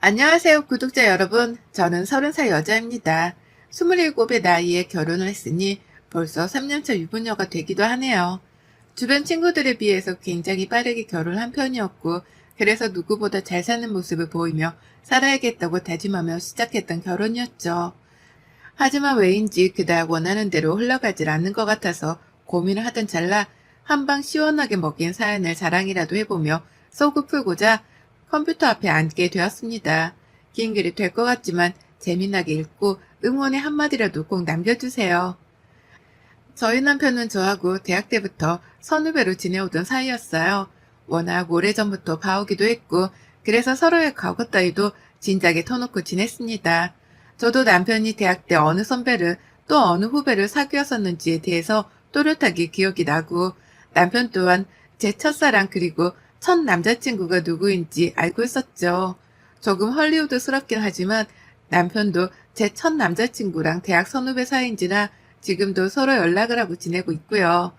안녕하세요, 구독자 여러분. 저는 30살 여자입니다. 27의 나이에 결혼을 했으니 벌써 3년차 유부녀가 되기도 하네요. 주변 친구들에 비해서 굉장히 빠르게 결혼한 편이었고, 그래서 누구보다 잘 사는 모습을 보이며 살아야겠다고 다짐하며 시작했던 결혼이었죠. 하지만 왜인지 그닥 원하는 대로 흘러가질 않는 것 같아서 고민을 하던 찰나 한방 시원하게 먹인 사연을 자랑이라도 해보며 속을 풀고자 컴퓨터 앞에 앉게 되었습니다. 긴 글이 될 것 같지만 재미나게 읽고 응원의 한마디라도 꼭 남겨주세요. 저희 남편은 저하고 대학 때부터 선후배로 지내오던 사이였어요. 워낙 오래전부터 봐오기도 했고 그래서 서로의 과거 따위도 진작에 터놓고 지냈습니다. 저도 남편이 대학 때 어느 선배를 또 어느 후배를 사귀었었는지에 대해서 또렷하게 기억이 나고 남편 또한 제 첫사랑 그리고 첫 남자친구가 누구인지 알고 있었죠. 조금 헐리우드스럽긴 하지만 남편도 제 첫 남자친구랑 대학 선후배 사이인지라 지금도 서로 연락을 하고 지내고 있고요.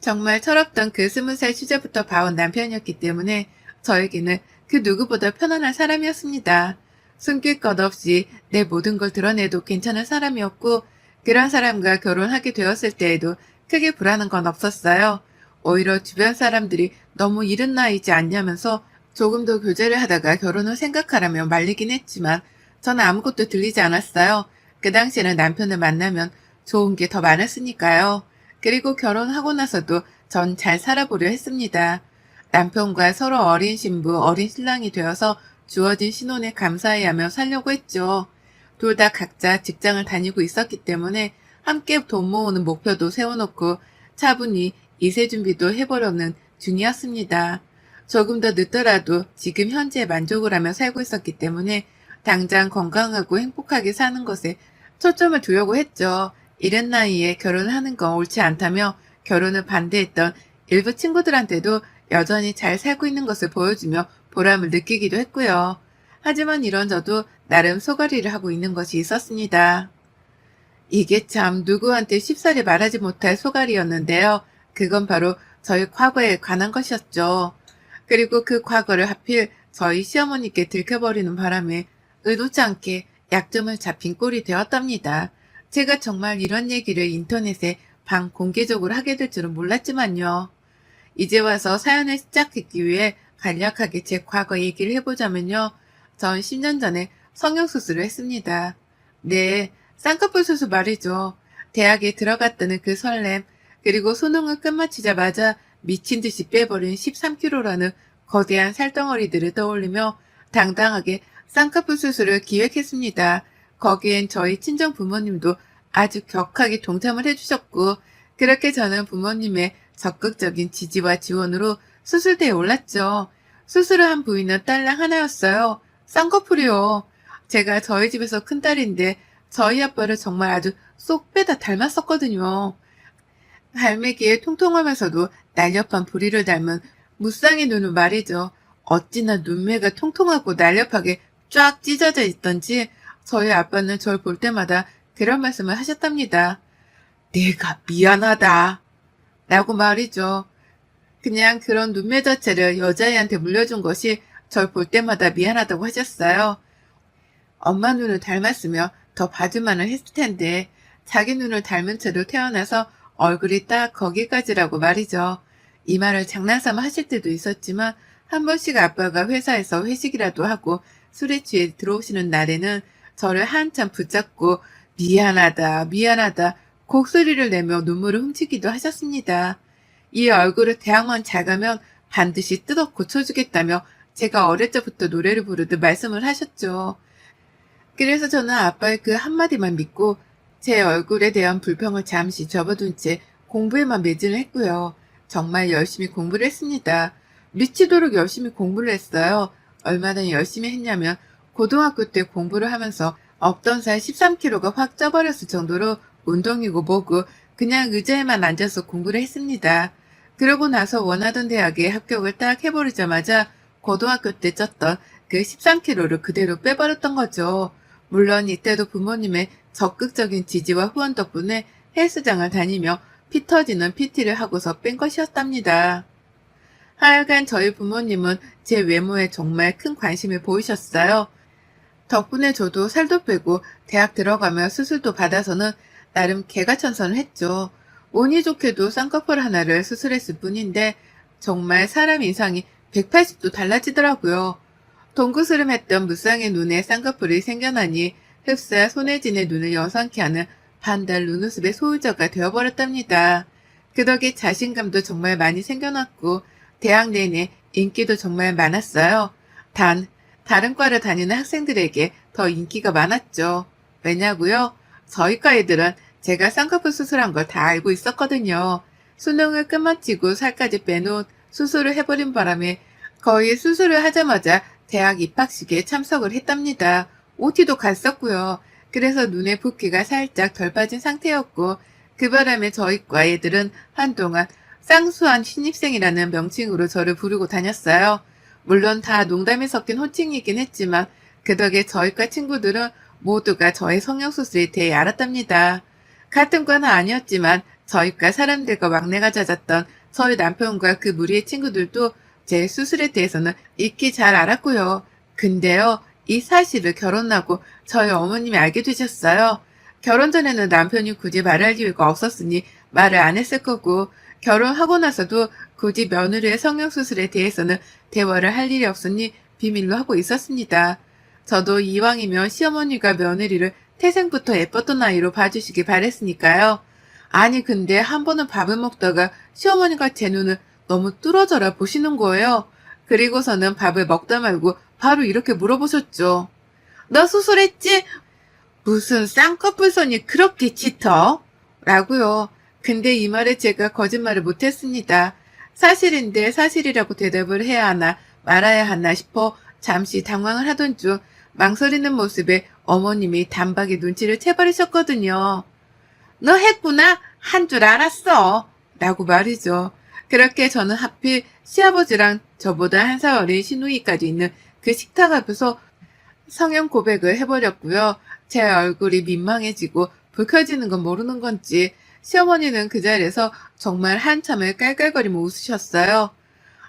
정말 철없던 그 스무 살 시절부터 봐온 남편이었기 때문에 저에게는 그 누구보다 편안한 사람이었습니다. 숨길 것 없이 내 모든 걸 드러내도 괜찮은 사람이었고 그런 사람과 결혼하게 되었을 때에도 크게 불안한 건 없었어요. 오히려 주변 사람들이 너무 이른 나이지 않냐면서 조금 더 교제를 하다가 결혼을 생각하라며 말리긴 했지만 저는 아무것도 들리지 않았어요. 그 당시에는 남편을 만나면 좋은 게 더 많았으니까요. 그리고 결혼하고 나서도 전 잘 살아보려 했습니다. 남편과 서로 어린 신부, 어린 신랑이 되어서 주어진 신혼에 감사해 하며 살려고 했죠. 둘 다 각자 직장을 다니고 있었기 때문에 함께 돈 모으는 목표도 세워놓고 차분히 이세 준비도 해보려는 중이었습니다. 조금 더 늦더라도 지금 현재 만족을 하며 살고 있었기 때문에 당장 건강하고 행복하게 사는 것에 초점을 두려고 했죠. 이른 나이에 결혼하는 건 옳지 않다며 결혼을 반대했던 일부 친구들한테도 여전히 잘 살고 있는 것을 보여주며 보람을 느끼기도 했고요. 하지만 이런 저도 나름 소가리를 하고 있는 것이 있었습니다. 이게 참 누구한테 쉽사리 말하지 못할 소가리였는데요. 그건 바로 저희 과거에 관한 것이었죠. 그리고 그 과거를 하필 저희 시어머니께 들켜버리는 바람에 의도치 않게 약점을 잡힌 꼴이 되었답니다. 제가 정말 이런 얘기를 인터넷에 방 공개적으로 하게 될 줄은 몰랐지만요. 이제 와서 사연을 시작했기 위해 간략하게 제 과거 얘기를 해보자면요. 전 10년 전에 성형수술을 했습니다. 네, 쌍꺼풀 수술 말이죠. 대학에 들어갔다는 그 설렘, 그리고 수능을 끝마치자마자 미친 듯이 빼버린 13kg라는 거대한 살덩어리들을 떠올리며 당당하게 쌍꺼풀 수술을 기획했습니다. 거기엔 저희 친정 부모님도 아주 격하게 동참을 해주셨고, 그렇게 저는 부모님의 적극적인 지지와 지원으로 수술대에 올랐죠. 수술을 한 부위는 딸랑 하나였어요. 쌍꺼풀이요. 제가 저희 집에서 큰딸인데 저희 아빠를 정말 아주 쏙 빼다 닮았었거든요. 갈매기에 통통하면서도 날렵한 부리를 닮은 무쌍의 눈은 말이죠. 어찌나 눈매가 통통하고 날렵하게 쫙 찢어져 있던지 저희 아빠는 절 볼 때마다 그런 말씀을 하셨답니다. 내가 미안하다. 라고 말이죠. 그냥 그런 눈매 자체를 여자애한테 물려준 것이 절 볼 때마다 미안하다고 하셨어요. 엄마 눈을 닮았으며 더 봐줄만은 했을 텐데 자기 눈을 닮은 채로 태어나서 얼굴이 딱 거기까지라고 말이죠. 이 말을 장난삼아 하실 때도 있었지만 한 번씩 아빠가 회사에서 회식이라도 하고 술에 취해 들어오시는 날에는 저를 한참 붙잡고 미안하다 미안하다 곡소리를 내며 눈물을 훔치기도 하셨습니다. 이 얼굴을 대학만 잘 가면 반드시 뜯어 고쳐주겠다며 제가 어릴 적부터 노래를 부르듯 말씀을 하셨죠. 그래서 저는 아빠의 그 한마디만 믿고 제 얼굴에 대한 불평을 잠시 접어둔 채 공부에만 매진을 했고요. 정말 열심히 공부를 했습니다. 미치도록 열심히 공부를 했어요. 얼마나 열심히 했냐면 고등학교 때 공부를 하면서 없던 살 13kg가 확 쪄버렸을 정도로 운동이고 뭐고 그냥 의자에만 앉아서 공부를 했습니다. 그러고 나서 원하던 대학에 합격을 딱 해버리자마자 고등학교 때 쪘던 그 13kg를 그대로 빼버렸던 거죠. 물론 이때도 부모님의 적극적인 지지와 후원 덕분에 헬스장을 다니며 피 터지는 PT를 하고서 뺀 것이었답니다. 하여간 저희 부모님은 제 외모에 정말 큰 관심을 보이셨어요. 덕분에 저도 살도 빼고 대학 들어가며 수술도 받아서는 나름 개가천선을 했죠. 운이 좋게도 쌍꺼풀 하나를 수술했을 뿐인데 정말 사람 인상이 180도 달라지더라고요. 동구스름했던 무쌍의 눈에 쌍꺼풀이 생겨나니 흡사 손혜진의 눈을 여상케 하는 반달 눈웃음의 소유자가 되어버렸답니다. 그 덕에 자신감도 정말 많이 생겨났고 대학 내내 인기도 정말 많았어요. 단 다른 과를 다니는 학생들에게 더 인기가 많았죠. 왜냐고요? 저희 과 애들은 제가 쌍꺼풀 수술한 걸 다 알고 있었거든요. 수능을 끝마치고 살까지 빼놓은 수술을 해버린 바람에 거의 수술을 하자마자 대학 입학식에 참석을 했답니다. OT도 갔었고요. 그래서 눈에 붓기가 살짝 덜 빠진 상태였고 그 바람에 저희 과 애들은 한동안 쌍수한 신입생이라는 명칭으로 저를 부르고 다녔어요. 물론 다 농담이 섞인 호칭이긴 했지만 그 덕에 저희과 친구들은 모두가 저의 성형수술에 대해 알았답니다. 같은 과는 아니었지만 저희과 사람들과 막내가 잦았던 저희 남편과 그 무리의 친구들도 제 수술에 대해서는 익히 잘 알았고요. 근데요, 이 사실을 결혼하고 저희 어머님이 알게 되셨어요. 결혼 전에는 남편이 굳이 말할 이유가 없었으니 말을 안 했을 거고, 결혼하고 나서도 굳이 며느리의 성형수술에 대해서는 대화를 할 일이 없으니 비밀로 하고 있었습니다. 저도 이왕이면 시어머니가 며느리를 태생부터 예뻤던 아이로 봐주시길 바랬으니까요. 아니 근데 한 번은 밥을 먹다가 시어머니가 제 눈을 너무 뚫어져라 보시는 거예요. 그리고서는 밥을 먹다 말고 바로 이렇게 물어보셨죠. 너 수술했지? 무슨 쌍꺼풀 선이 그렇게 짙어? 라고요. 근데 이 말에 제가 거짓말을 못했습니다. 사실인데 사실이라고 대답을 해야 하나 말아야 하나 싶어 잠시 당황을 하던 중 망설이는 모습에 어머님이 단박에 눈치를 채버리셨거든요. 너 했구나? 한 줄 알았어. 라고 말이죠. 그렇게 저는 하필 시아버지랑 저보다 한살 어린 시누이까지 있는 그 식탁 앞에서 성형 고백을 해버렸고요. 제 얼굴이 민망해지고 불 켜지는 건 모르는 건지 시어머니는 그 자리에서 정말 한참을 깔깔거리며 웃으셨어요.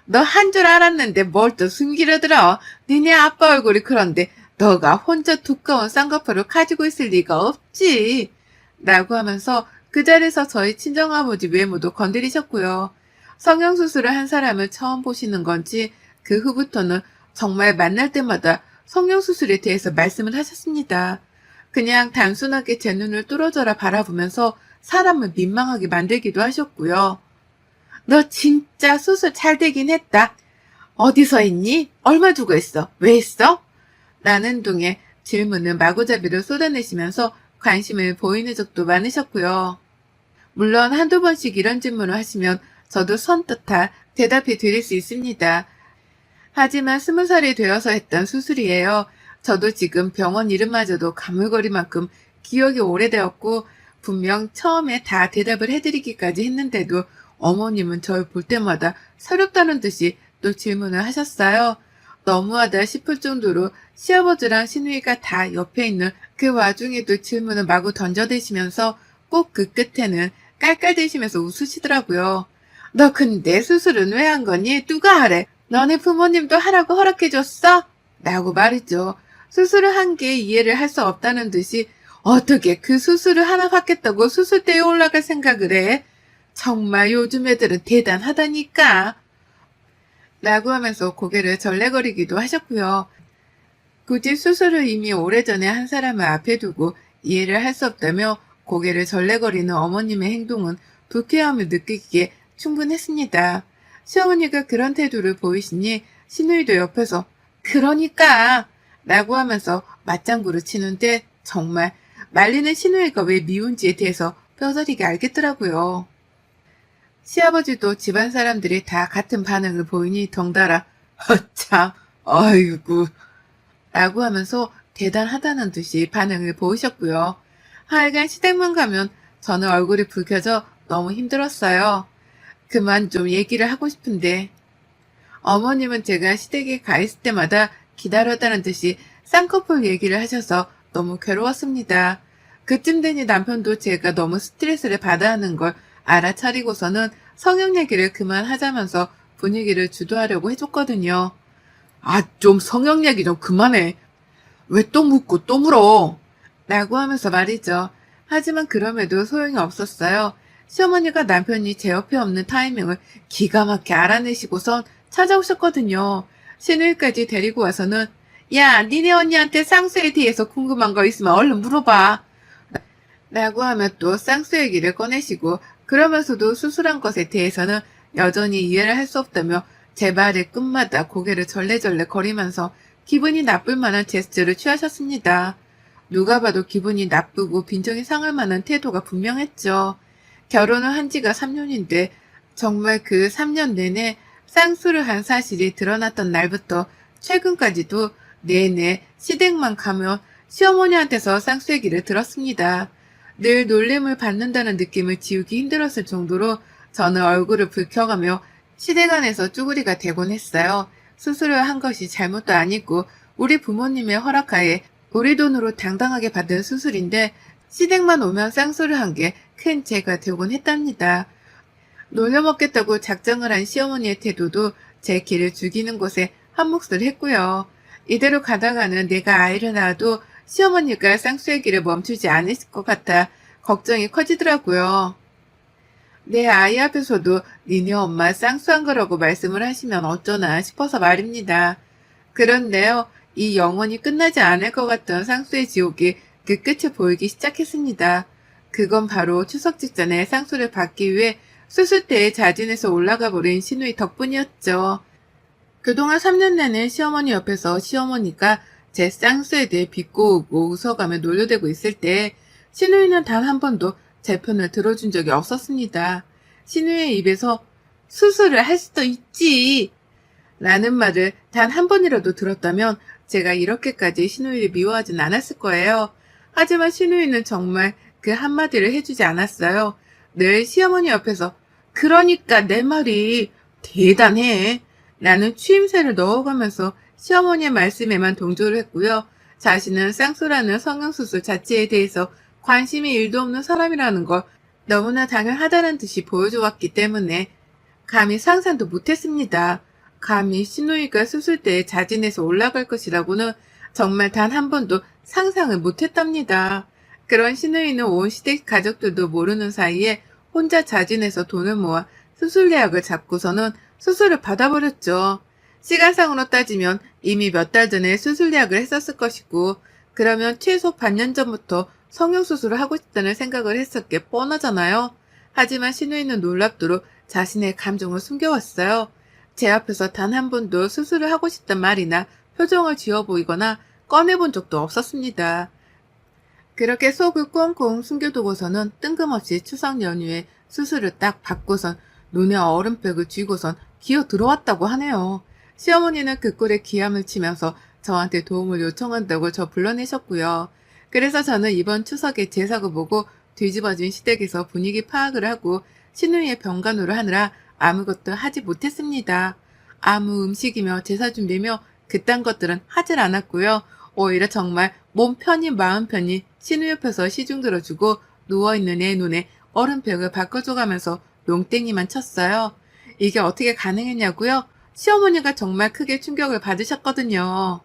너 한 줄 알았는데 뭘 또 숨기려 들어. 니네 아빠 얼굴이 그런데 너가 혼자 두꺼운 쌍꺼풀을 가지고 있을 리가 없지. 라고 하면서 그 자리에서 저희 친정아버지 외모도 건드리셨고요. 성형수술을 한 사람을 처음 보시는 건지 그 후부터는 정말 만날 때마다 성형수술에 대해서 말씀을 하셨습니다. 그냥 단순하게 제 눈을 뚫어져라 바라보면서 사람을 민망하게 만들기도 하셨고요. 너 진짜 수술 잘 되긴 했다. 어디서 했니? 얼마 주고 했어? 왜 했어? 라는 동에 질문을 마구잡이로 쏟아내시면서 관심을 보이는 적도 많으셨고요. 물론 한두 번씩 이런 질문을 하시면 저도 선뜻 다 대답해 드릴 수 있습니다. 하지만 스무 살이 되어서 했던 수술이에요. 저도 지금 병원 이름마저도 가물거릴 만큼 기억이 오래되었고 분명 처음에 다 대답을 해드리기까지 했는데도 어머님은 저를 볼 때마다 서럽다는 듯이 또 질문을 하셨어요. 너무하다 싶을 정도로 시아버지랑 시누이가 다 옆에 있는 그 와중에도 질문을 마구 던져대시면서 꼭 그 끝에는 깔깔대시면서 웃으시더라고요. 너 근데 수술은 왜 한 거니? 누가 하래? 너네 부모님도 하라고 허락해줬어? 라고 말이죠. 수술을 한 게 이해를 할 수 없다는 듯이 어떻게 그 수술을 하나 받겠다고 수술대에 올라갈 생각을 해? 정말 요즘 애들은 대단하다니까. 라고 하면서 고개를 절레거리기도 하셨고요. 굳이 수술을 이미 오래전에 한 사람을 앞에 두고 이해를 할 수 없다며 고개를 절레거리는 어머님의 행동은 불쾌함을 느끼기에 충분했습니다. 시어머니가 그런 태도를 보이시니 시누이도 옆에서 그러니까 라고 하면서 맞장구를 치는데 정말 말리는 시누이가 왜 미운지에 대해서 뼈저리게 알겠더라고요. 시아버지도 집안 사람들이 다 같은 반응을 보이니 덩달아 허참 아이고 라고 하면서 대단하다는 듯이 반응을 보이셨고요. 하여간 시댁만 가면 저는 얼굴이 붉혀져 너무 힘들었어요. 그만 좀 얘기를 하고 싶은데 어머님은 제가 시댁에 가 있을 때마다 기다렸다는 듯이 쌍꺼풀 얘기를 하셔서 너무 괴로웠습니다. 그쯤 되니 남편도 제가 너무 스트레스를 받아 하는 걸 알아차리고서는 성형 얘기를 그만하자면서 분위기를 주도하려고 해줬거든요. 아, 좀 성형 얘기 좀 그만해. 왜 또 묻고 또 물어? 라고 하면서 말이죠. 하지만 그럼에도 소용이 없었어요. 시어머니가 남편이 제 옆에 없는 타이밍을 기가 막히게 알아내시고선 찾아오셨거든요. 신우이까지 데리고 와서는 야, 니네 언니한테 쌍수에 대해서 궁금한 거 있으면 얼른 물어봐. 라고 하며 또 쌍수 얘기를 꺼내시고 그러면서도 수술한 것에 대해서는 여전히 이해를 할 수 없다며 제 말의 끝마다 고개를 절레절레 거리면서 기분이 나쁠 만한 제스처를 취하셨습니다. 누가 봐도 기분이 나쁘고 빈정이 상할 만한 태도가 분명했죠. 결혼을 한 지가 3년인데 정말 그 3년 내내 쌍수를 한 사실이 드러났던 날부터 최근까지도 내내 시댁만 가면 시어머니한테서 쌍수 얘기를 들었습니다. 늘 놀림을 받는다는 느낌을 지우기 힘들었을 정도로 저는 얼굴을 붉혀가며 시댁 안에서 쭈구리가 되곤 했어요. 수술을 한 것이 잘못도 아니고 우리 부모님의 허락하에 우리 돈으로 당당하게 받은 수술인데 시댁만 오면 쌍수를 한 게 큰 죄가 되곤 했답니다. 놀려먹겠다고 작정을 한 시어머니의 태도도 제 길을 죽이는 곳에 한몫을 했고요. 이대로 가다가는 내가 아이를 낳아도 시어머니가 쌍수의 길을 멈추지 않으실 것 같아 걱정이 커지더라고요. 내 아이 앞에서도 니네 엄마 쌍수한 거라고 말씀을 하시면 어쩌나 싶어서 말입니다. 그런데요, 이 영원히 끝나지 않을 것 같던 쌍수의 지옥이 그 끝을 보이기 시작했습니다. 그건 바로 추석 직전에 쌍수를 받기 위해 수술대에 자진해서 올라가 버린 신우이 덕분이었죠. 그동안 3년 내내 시어머니 옆에서 시어머니가 제 쌍수에 대해 비꼬고 웃어가며 놀려대고 있을 때 신우이는 단 한 번도 제 편을 들어준 적이 없었습니다. 신우이의 입에서 수술을 할 수도 있지 라는 말을 단 한 번이라도 들었다면 제가 이렇게까지 신우이를 미워하진 않았을 거예요. 하지만 신우이는 정말 그 한마디를 해주지 않았어요. 늘 시어머니 옆에서 그러니까 내 말이 대단해 라는 추임새를 넣어가면서 시어머니의 말씀에만 동조를 했고요. 자신은 쌍수라는 성형수술 자체에 대해서 관심이 일도 없는 사람이라는 걸 너무나 당연하다는 듯이 보여주었기 때문에 감히 상상도 못했습니다. 감히 신우이가 수술대에 자진해서 올라갈 것이라고는 정말 단 한 번도 상상을 못했답니다. 그런 신우이는 온 시댁 가족들도 모르는 사이에 혼자 자진해서 돈을 모아 수술 예약을 잡고서는 수술을 받아버렸죠. 시간상으로 따지면 이미 몇 달 전에 수술 예약을 했었을 것이고, 그러면 최소 반년 전부터 성형수술을 하고 싶다는 생각을 했을 게 뻔하잖아요. 하지만 신우이는 놀랍도록 자신의 감정을 숨겨왔어요. 제 앞에서 단 한 번도 수술을 하고 싶단 말이나 표정을 지어 보이거나 꺼내본 적도 없었습니다. 그렇게 속을 꽁꽁 숨겨두고서는 뜬금없이 추석 연휴에 수술을 딱 받고선 눈에 얼음팩을 쥐고선 기어 들어왔다고 하네요. 시어머니는 그 꼴에 기함을 치면서 저한테 도움을 요청한다고 저 불러내셨고요. 그래서 저는 이번 추석에 제사고 보고 뒤집어진 시댁에서 분위기 파악을 하고 신우이의 병간호를 하느라 아무것도 하지 못했습니다. 아무 음식이며 제사 준비며 그딴 것들은 하질 않았고요. 오히려 정말 몸 편히 마음 편히 신우 옆에서 시중 들어주고 누워있는 애 눈에 얼음벽을 바꿔줘가면서 농땡이만 쳤어요. 이게 어떻게 가능했냐고요? 시어머니가 정말 크게 충격을 받으셨거든요.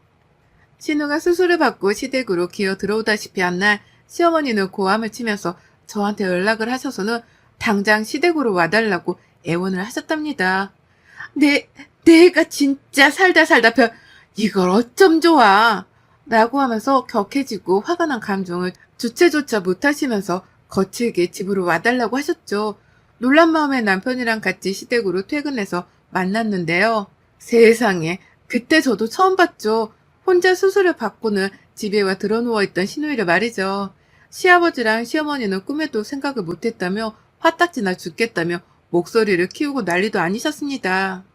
신우가 수술을 받고 시댁으로 기어 들어오다시피 한 날 시어머니는 고함을 치면서 저한테 연락을 하셔서는 당장 시댁으로 와달라고 애원을 하셨답니다. 내, 내가 진짜 살다 살다 별, 이걸 어쩜 좋아. 라고 하면서 격해지고 화가 난 감정을 주체조차 못하시면서 거칠게 집으로 와달라고 하셨죠. 놀란 마음에 남편이랑 같이 시댁으로 퇴근해서 만났는데요. 세상에, 그때 저도 처음 봤죠. 혼자 수술을 받고는 집에 와 드러누워 있던 신우이를 말이죠. 시아버지랑 시어머니는 꿈에도 생각을 못했다며 화딱지나 죽겠다며 목소리를 키우고 난리도 아니셨습니다.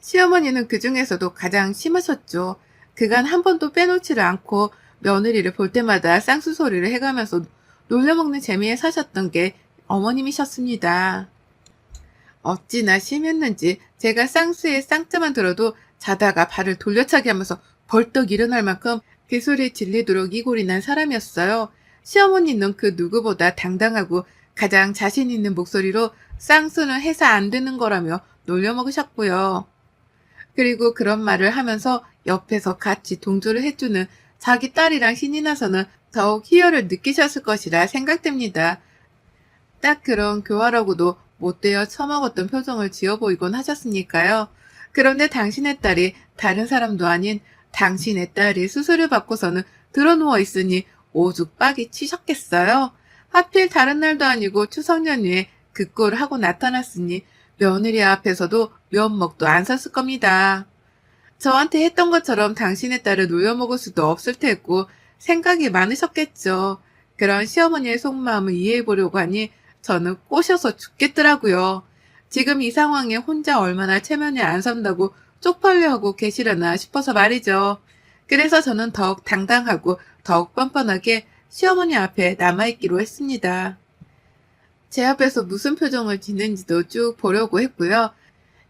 시어머니는 그 중에서도 가장 심하셨죠. 그간 한 번도 빼놓지를 않고 며느리를 볼 때마다 쌍수 소리를 해가면서 놀려먹는 재미에 사셨던 게 어머님이셨습니다. 어찌나 심했는지 제가 쌍수의 쌍자만 들어도 자다가 발을 돌려차게 하면서 벌떡 일어날 만큼 그 소리에 질리도록 이골이 난 사람이었어요. 시어머니는 그 누구보다 당당하고 가장 자신 있는 목소리로 쌍수는 해서 안 되는 거라며 놀려먹으셨고요. 그리고 그런 말을 하면서 옆에서 같이 동조를 해주는 자기 딸이랑 신이 나서는 더욱 희열을 느끼셨을 것이라 생각됩니다. 딱 그런 교활하고도 못되어 처먹었던 표정을 지어 보이곤 하셨으니까요. 그런데 당신의 딸이 다른 사람도 아닌 당신의 딸이 수술을 받고서는 드러누워 있으니 오죽 빡이 치셨겠어요? 하필 다른 날도 아니고 추석 연휴에 그 꼴을 하고 나타났으니 며느리 앞에서도 면목도 안 섰을 겁니다. 저한테 했던 것처럼 당신의 딸을 놀려먹을 수도 없을 테고 생각이 많으셨겠죠. 그런 시어머니의 속마음을 이해해보려고 하니 저는 꼬셔서 죽겠더라고요. 지금 이 상황에 혼자 얼마나 체면이 안 선다고 쪽팔려 하고 계시려나 싶어서 말이죠. 그래서 저는 더욱 당당하고 더욱 뻔뻔하게 시어머니 앞에 남아있기로 했습니다. 제 앞에서 무슨 표정을 짓는지도 쭉 보려고 했고요.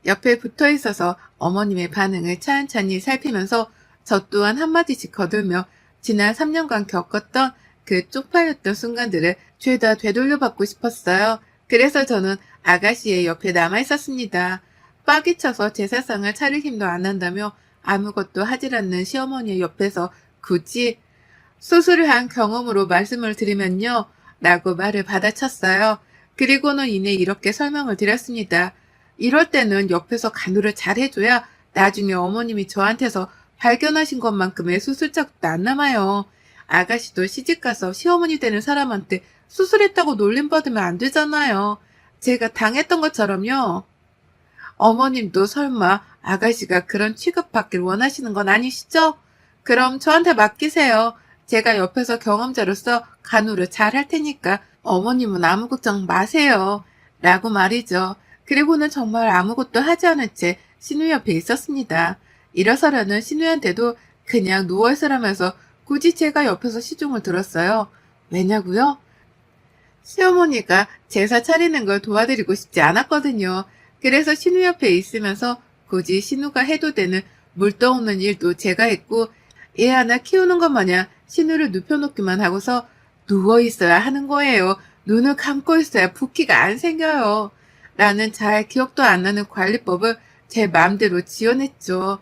옆에 붙어 있어서 어머님의 반응을 찬찬히 살피면서 저 또한 한마디씩 거들며 지난 3년간 겪었던 그 쪽팔렸던 순간들을 죄다 되돌려 받고 싶었어요. 그래서 저는 아가씨의 옆에 남아 있었습니다. 빡이 쳐서 제사상을 차릴 힘도 안 난다며 아무것도 하질 않는 시어머니의 옆에서 굳이 수술을 한 경험으로 말씀을 드리면요. 라고 말을 받아쳤어요. 그리고는 이내 이렇게 설명을 드렸습니다. 이럴 때는 옆에서 간호를 잘 해줘야 나중에 어머님이 저한테서 발견하신 것만큼의 수술자국도 안 남아요. 아가씨도 시집가서 시어머니 되는 사람한테 수술했다고 놀림받으면 안 되잖아요. 제가 당했던 것처럼요. 어머님도 설마 아가씨가 그런 취급받길 원하시는 건 아니시죠? 그럼 저한테 맡기세요. 제가 옆에서 경험자로서 간호를 잘 할 테니까 어머님은 아무 걱정 마세요. 라고 말이죠. 그리고는 정말 아무것도 하지 않은 채 신우 옆에 있었습니다. 일어서려는 신우한테도 그냥 누워있으라면서 굳이 제가 옆에서 시중을 들었어요. 왜냐고요? 시어머니가 제사 차리는 걸 도와드리고 싶지 않았거든요. 그래서 신우 옆에 있으면서 굳이 신우가 해도 되는 물 떠오는 일도 제가 했고 애 하나 키우는 것 마냥 신우를 눕혀놓기만 하고서 누워 있어야 하는 거예요. 눈을 감고 있어야 붓기가 안 생겨요. 라는 잘 기억도 안 나는 관리법을 제 마음대로 지어냈죠.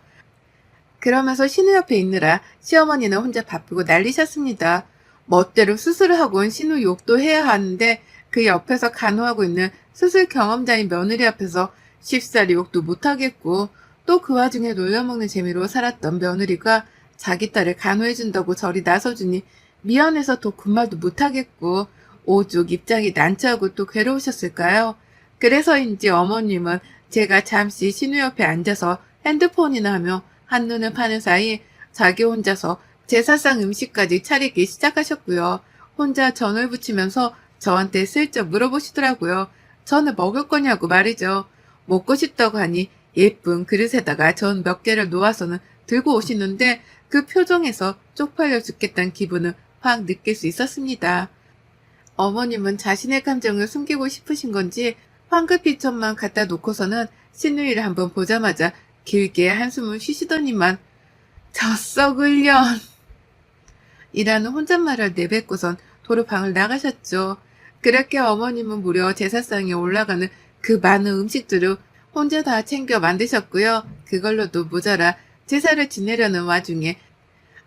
그러면서 신우 옆에 있느라 시어머니는 혼자 바쁘고 난리셨습니다. 멋대로 수술을 하고 온 신우 욕도 해야 하는데 그 옆에서 간호하고 있는 수술 경험자인 며느리 앞에서 쉽사리 욕도 못하겠고 또 그 와중에 놀려먹는 재미로 살았던 며느리가 자기 딸을 간호해준다고 저리 나서주니 미안해서 더 군말도 못하겠고 오죽 입장이 난처하고 또 괴로우셨을까요? 그래서인지 어머님은 제가 잠시 신우 옆에 앉아서 핸드폰이나 하며 한눈을 파는 사이 자기 혼자서 제사상 음식까지 차리기 시작하셨고요. 혼자 전을 붙이면서 저한테 슬쩍 물어보시더라고요. 전을 먹을 거냐고 말이죠. 먹고 싶다고 하니 예쁜 그릇에다가 전 몇 개를 놓아서는 들고 오시는데 그 표정에서 쪽팔려 죽겠다는 기분을 확 느낄 수 있었습니다. 어머님은 자신의 감정을 숨기고 싶으신 건지 황급히천만 갖다 놓고서는 신우이를 한번 보자마자 길게 한숨을 쉬시더니만 저 썩을 년 이라는 혼잣말을 내뱉고선 도로 방을 나가셨죠. 그렇게 어머님은 무려 제사상에 올라가는 그 많은 음식들을 혼자 다 챙겨 만드셨고요. 그걸로도 모자라 제사를 지내려는 와중에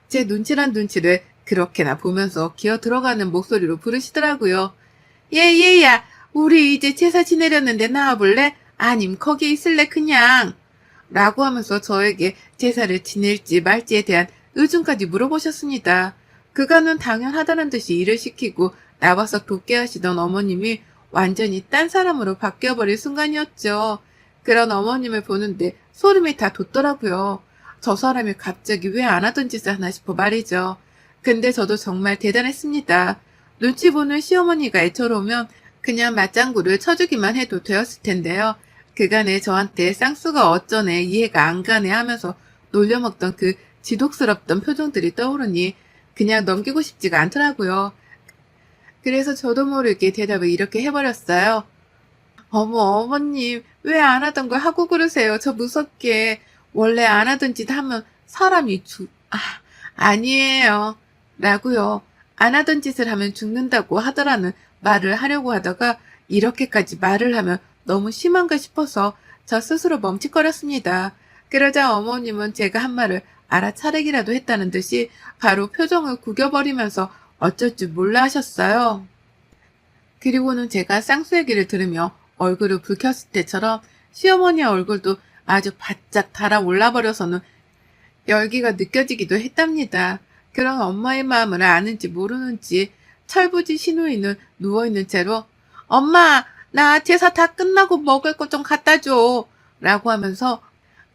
제 눈치란 눈치를 그렇게나 보면서 기어 들어가는 목소리로 부르시더라고요. 예, 얘야, 우리 이제 제사 지내려는데 나와볼래? 아님 거기 있을래 그냥. 라고 하면서 저에게 제사를 지낼지 말지에 대한 의중까지 물어보셨습니다. 그간은 당연하다는 듯이 일을 시키고 나와서 돕게 하시던 어머님이 완전히 딴 사람으로 바뀌어버릴 순간이었죠. 그런 어머님을 보는데 소름이 다 돋더라고요. 저 사람이 갑자기 왜 안 하던 짓을 하나 싶어 말이죠. 근데 저도 정말 대단했습니다. 눈치 보는 시어머니가 애처로우면 그냥 맞장구를 쳐주기만 해도 되었을 텐데요. 그간에 저한테 쌍수가 어쩌네 이해가 안 가네 하면서 놀려먹던 그 지독스럽던 표정들이 떠오르니 그냥 넘기고 싶지가 않더라고요. 그래서 저도 모르게 대답을 이렇게 해버렸어요. 어머, 어머님, 왜 안 하던 걸 하고 그러세요? 저 무섭게. 원래 안 하던 짓 하면 사람이 죽, 아, 아니에요. 라고요. 안 하던 짓을 하면 죽는다고 하더라는 말을 하려고 하다가 이렇게까지 말을 하면 너무 심한가 싶어서 저 스스로 멈칫거렸습니다. 그러자 어머님은 제가 한 말을 알아차리기라도 했다는 듯이 바로 표정을 구겨버리면서 어쩔 줄 몰라 하셨어요. 그리고는 제가 쌍수 얘기를 들으며 얼굴을 붉혔을 때처럼 시어머니의 얼굴도 아주 바짝 달아올라 버려서는 열기가 느껴지기도 했답니다. 그런 엄마의 마음을 아는지 모르는지 철부지 신우이는 누워있는 채로 엄마 나 제사 다 끝나고 먹을 것 좀 갖다 줘 라고 하면서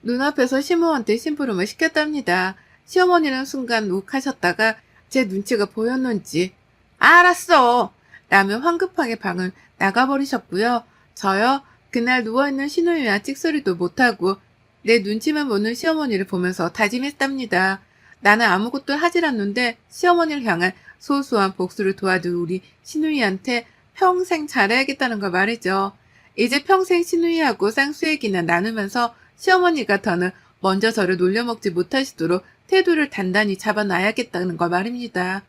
눈앞에서 시모한테 심부름을 시켰답니다. 시어머니는 순간 욱하셨다가 제 눈치가 보였는지 알았어 라며 황급하게 방을 나가버리셨고요. 저요 그날 누워있는 신우이와 찍소리도 못하고 내 눈치만 보는 시어머니를 보면서 다짐했답니다. 나는 아무것도 하질 않는데 시어머니를 향한 소소한 복수를 도와줄 우리 신우이한테 평생 잘해야겠다는 걸 말이죠. 이제 평생 신우이하고 쌍수 얘기나 나누면서 시어머니가 더는 먼저 저를 놀려먹지 못하시도록 태도를 단단히 잡아놔야겠다는 걸 말입니다.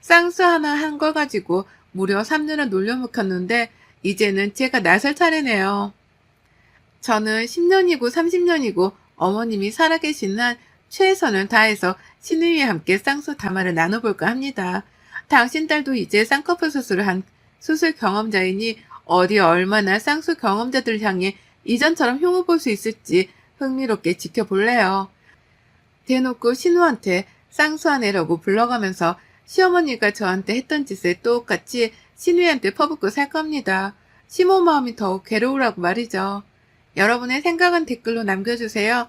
쌍수 하나 한걸 가지고 무려 3년을 놀려먹혔는데 이제는 제가 나설 차례네요. 저는 10년이고 30년이고 어머님이 살아계신 한 최선을 다해서 신우이와 함께 쌍수 담화를 나눠볼까 합니다. 당신 딸도 이제 쌍꺼풀 수술을 한 수술 경험자이니 어디 얼마나 쌍수 경험자들 향해 이전처럼 흉을 볼 수 있을지 흥미롭게 지켜볼래요. 대놓고 신우한테 쌍수하네라고 불러가면서 시어머니가 저한테 했던 짓을 똑같이 신우한테 퍼붓고 살 겁니다. 시모 마음이 더욱 괴로우라고 말이죠. 여러분의 생각은 댓글로 남겨주세요.